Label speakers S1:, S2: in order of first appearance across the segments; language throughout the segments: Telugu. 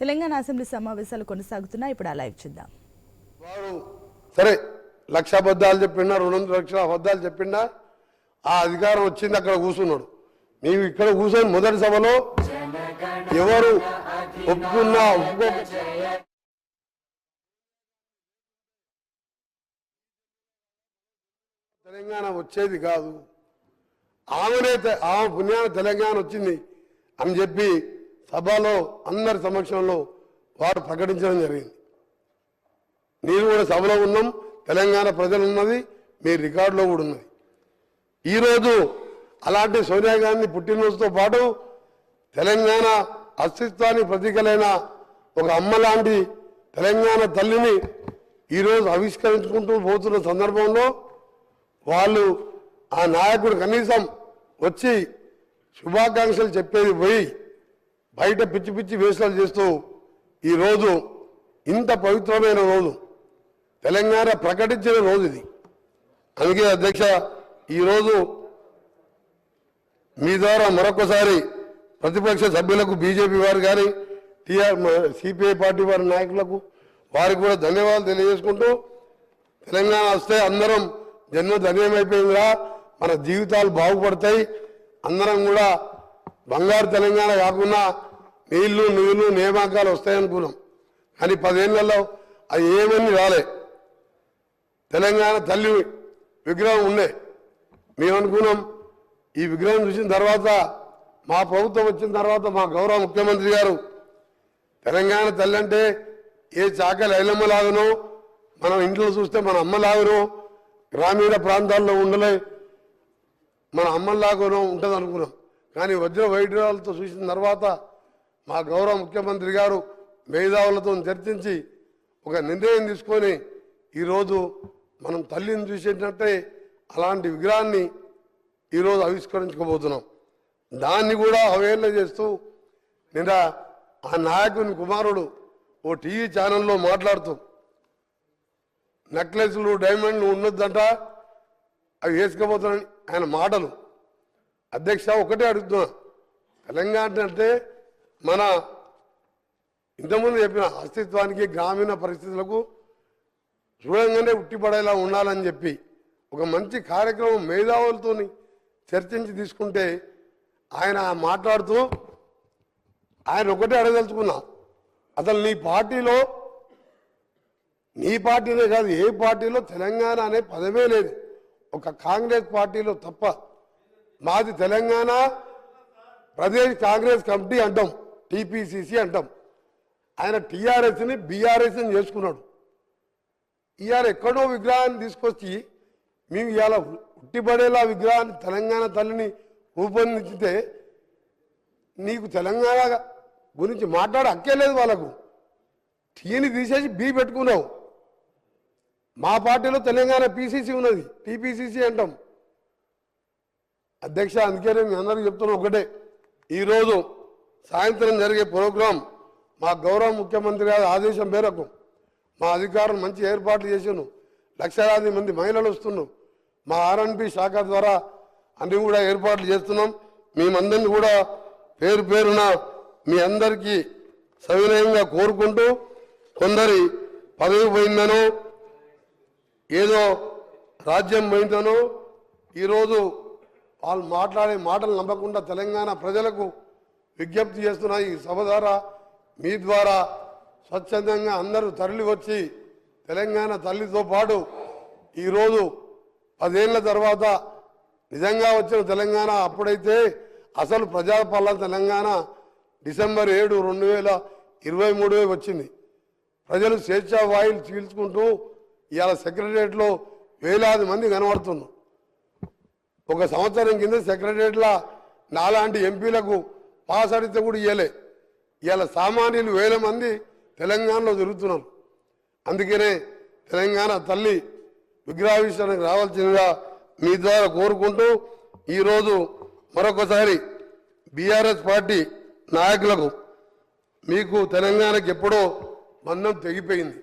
S1: తెలంగాణ అసెంబ్లీ సమావేశాలు కొనసాగుతున్నాయి. ఇప్పుడు ఆ లైవ్ చూద్దాం.
S2: వారు సరే లక్ష అబద్ధాలు చెప్పిండా రెండు వందల లక్షల అబద్ధాలు చెప్పిండా ఆ అధికారం వచ్చింది అక్కడ కూర్చున్నాడు. మేము ఇక్కడ కూర్చొని మొదటి సభలో ఎవరు ఒప్పుకున్నా ఒప్పుకో తెలంగాణ వచ్చేది కాదు. ఆమెనే తె- ఆమె పుణ్యాన తెలంగాణ వచ్చింది అని చెప్పి సభలో అందరి సమక్షంలో వారు ప్రకటించడం జరిగింది. నేను కూడా సభలో ఉన్నాం తెలంగాణ ప్రజలు ఉన్నది మీ రికార్డులో కూడా ఉన్నది. ఈరోజు అలాంటి సోనియా గాంధీ పుట్టినరోజుతో పాటు తెలంగాణ అస్తిత్వానికి ప్రతీకలైన ఒక అమ్మ లాంటి తెలంగాణ తల్లిని ఈరోజు ఆవిష్కరించుకుంటూ పోతున్న సందర్భంలో వాళ్ళు ఆ నాయకుడు కనీసం వచ్చి శుభాకాంక్షలు చెప్పేది పోయి బయట పిచ్చి పిచ్చి వేషాలు చేస్తూ ఈరోజు ఇంత పవిత్రమైన రోజు. తెలంగాణ ప్రకటించిన రోజు ఇది. అందుకే అధ్యక్ష ఈరోజు మీ ద్వారా మరొకసారి ప్రతిపక్ష సభ్యులకు బీజేపీ వారు కానీ టీఆర్ సిపిఐ పార్టీ వారి నాయకులకు వారికి కూడా ధన్యవాదాలు తెలియజేసుకుంటూ తెలంగాణ వస్తే అందరం జన్మ ధన్యమైపోయిందిరా. మన జీవితాలు బాగుపడతాయి. అందరం కూడా బంగారు తెలంగాణ కాకుండా నీళ్ళు నీళ్ళు నియామకాలు వస్తాయనుకున్నాం కానీ పదేళ్ళలో అది ఏమని రాలే. తెలంగాణ తల్లి విగ్రహం ఉండే. మేము అనుకున్నాం ఈ విగ్రహం చూసిన తర్వాత మా ప్రభుత్వం వచ్చిన తర్వాత మా గౌరవ ముఖ్యమంత్రి గారు తెలంగాణ తల్లి అంటే ఏ చాక లైలమ్మ లాగనో మనం ఇంట్లో చూస్తే మన అమ్మ లాగనో గ్రామీణ ప్రాంతాల్లో ఉండలే మన అమ్మలాగానో ఉంటుంది అనుకున్నాం కానీ వజ్ర వైద్యాలతో చూసిన తర్వాత మా గౌరవ ముఖ్యమంత్రి గారు మేధావులతో చర్చించి ఒక నిర్ణయం తీసుకొని ఈరోజు మనం తల్లిని చూసేటట్టే అలాంటి విగ్రహాన్ని ఈరోజు ఆవిష్కరించుకోబోతున్నాం. దాన్ని కూడా అవేర్న చేస్తూ నిన్న ఆ నాయకుని కుమారుడు ఓ టీవీ ఛానల్లో మాట్లాడుతూ నెక్లెస్లు డైమండ్లు ఉండొద్దంట అవి వేసుకోబోతున్నాయి ఆయన మాటలు. అధ్యక్ష ఒకటే అడుగుతున్నా తెలంగాణ అంటే మన ఇంతకుముందు చెప్పిన అస్తిత్వానికి గ్రామీణ పరిస్థితులకు చూడంగానే ఉట్టిపడేలా ఉండాలని చెప్పి ఒక మంచి కార్యక్రమం మేధావులతో చర్చించి తీసుకుంటే ఆయన మాట్లాడుతూ ఆయన ఒకటే అడగదలుచుకున్నా అసలు నీ పార్టీలో నీ పార్టీనే కాదు ఏ పార్టీలో తెలంగాణ అనే పదమే లేదు. ఒక కాంగ్రెస్ పార్టీలో తప్ప మాది తెలంగాణ ప్రదేశ్ కాంగ్రెస్ కమిటీ అంటాం. టీపీసీసీ అంటాం. ఆయన టీఆర్ఎస్ని బీఆర్ఎస్ని చేసుకున్నాడు. ఇవాళ ఎక్కడో విగ్రహాన్ని తీసుకొచ్చి మేము ఇవాళ ఉట్టిపడేలా విగ్రహాన్ని తెలంగాణ తల్లిని రూపొందించితే నీకు తెలంగాణ గురించి మాట్లాడే అక్కేలేదు వాళ్ళకు. టీని తీసేసి బీ పెట్టుకున్నావు. మా పార్టీలో తెలంగాణ పీసీసీ ఉన్నది టీపీసీసీ అంటాం. అధ్యక్ష అందుకే మీ అందరికీ చెప్తున్నా ఒకటే. ఈరోజు సాయంత్రం జరిగే ప్రోగ్రాం మా గౌరవ ముఖ్యమంత్రి గారి ఆదేశం మేరకు మా అధికారులు మంచి ఏర్పాట్లు చేసాను లక్షలాది మంది మహిళలు వస్తున్నాం మా ఆర్ఎన్బి శాఖ ద్వారా అన్ని కూడా ఏర్పాట్లు చేస్తున్నాం. మేమందరినీ కూడా పేరు పేరున మీ అందరికీ సవినయంగా కోరుకుంటూ కొందరి పదవి పోయిందనో ఏదో రాజ్యం పోయిందనో ఈరోజు వాళ్ళు మాట్లాడే మాటలు నమ్మకుండా తెలంగాణ ప్రజలకు విజ్ఞప్తి చేస్తున్న ఈ సభ ద్వారా మీ ద్వారా స్వచ్ఛందంగా అందరూ తరలి వచ్చి తెలంగాణ తల్లితో పాటు ఈరోజు పదేళ్ళ తర్వాత నిజంగా వచ్చిన తెలంగాణ అప్పుడైతే అసలు ప్రజాపాలన తెలంగాణ డిసెంబర్ ఏడు రెండు వేల ఇరవై మూడు వచ్చింది. ప్రజలు స్వేచ్ఛా వాయులు చీల్చుకుంటూ ఇవాళ సెక్రటరియట్లో వేలాది మంది కనబడుతున్నారు. ఒక సంవత్సరం కింద సెక్రటరియట్ల నాలాంటి ఎంపీలకు పాస్ అడిగితే కూడా ఇవ్వలే ఇవాళ సామాన్యులు వేల మంది తెలంగాణలో తిరుగుతున్నారు. అందుకనే తెలంగాణ తల్లి విగ్రహావిష్కరణకు రావాల్సిందిగా మీ ద్వారా కోరుకుంటూ ఈరోజు మరొకసారి బీఆర్ఎస్ పార్టీ నాయకులకు మీకు తెలంగాణకి ఎప్పుడో బంధం తెగిపోయింది.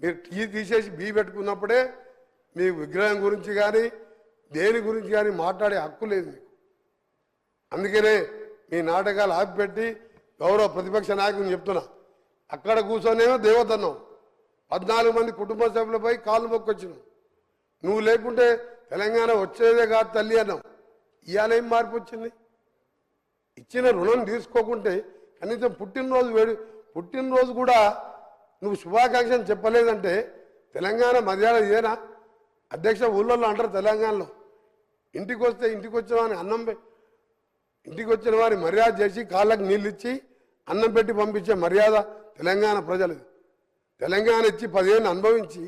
S2: మీరు టీ తీసేసి బీ పెట్టుకున్నప్పుడే మీ విగ్రహం గురించి కానీ దేని గురించి కానీ మాట్లాడే హక్కు లేదు మీకు. అందుకనే మీ నాటకాలు ఆపిపెట్టి గౌరవ ప్రతిపక్ష నాయకుని చెప్తున్నా. అక్కడ కూర్చొనేమో దేవతన్నావు పద్నాలుగు మంది కుటుంబ సభ్యులపై కాళ్ళు మొక్కొచ్చినావు నువ్వు లేకుంటే తెలంగాణ వచ్చేదే కాదు తల్లి అన్నావు ఇవాళ ఏం మార్పు వచ్చింది? ఇచ్చిన రుణం తీసుకోకుంటే కనీసం పుట్టినరోజు వేడి పుట్టినరోజు కూడా నువ్వు శుభాకాంక్షలు చెప్పలేదంటే తెలంగాణ మర్యాద ఇదేనా? అధ్యక్ష ఊళ్ళల్లో అంటారు తెలంగాణలో. ఇంటికి వస్తే ఇంటికి వచ్చిన అన్నం పె- ఇంటికి వచ్చిన వారి మర్యాద చేసి కాళ్ళకు నీళ్ళు ఇచ్చి అన్నం పెట్టి పంపించే మర్యాద తెలంగాణ ప్రజలు. తెలంగాణ ఇచ్చి పదిహేను అనుభవించి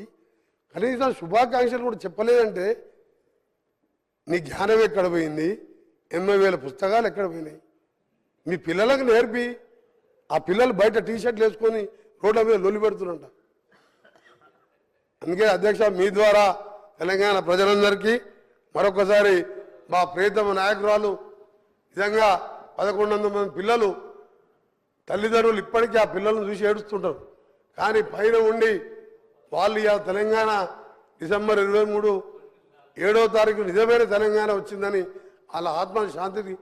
S2: కనీసం శుభాకాంక్షలు కూడా చెప్పలేదంటే నీ జ్ఞానం ఎక్కడ పోయింది? ఎనభై వేల పుస్తకాలు ఎక్కడ పోయినాయి? మీ పిల్లలకు నేర్పి. ఆ పిల్లలు బయట టీషర్ట్లు వేసుకొని రోడ్ల మీద లొల్లి పెడుతున్నంట. అందుకే అధ్యక్ష మీ ద్వారా తెలంగాణ ప్రజలందరికీ మరొకసారి మా ప్రియతమ నాయకురాలు నిజంగా పదకొండు వందల మంది పిల్లలు తల్లిదండ్రులు ఇప్పటికీ ఆ పిల్లలను చూసి ఏడుస్తుంటారు. కానీ పైన ఉండి వాళ్ళు ఇవాళ తెలంగాణ డిసెంబర్ ఇరవై మూడు ఏడవ తారీఖు నిజమైన తెలంగాణ వచ్చిందని వాళ్ళ ఆత్మ శాంతికి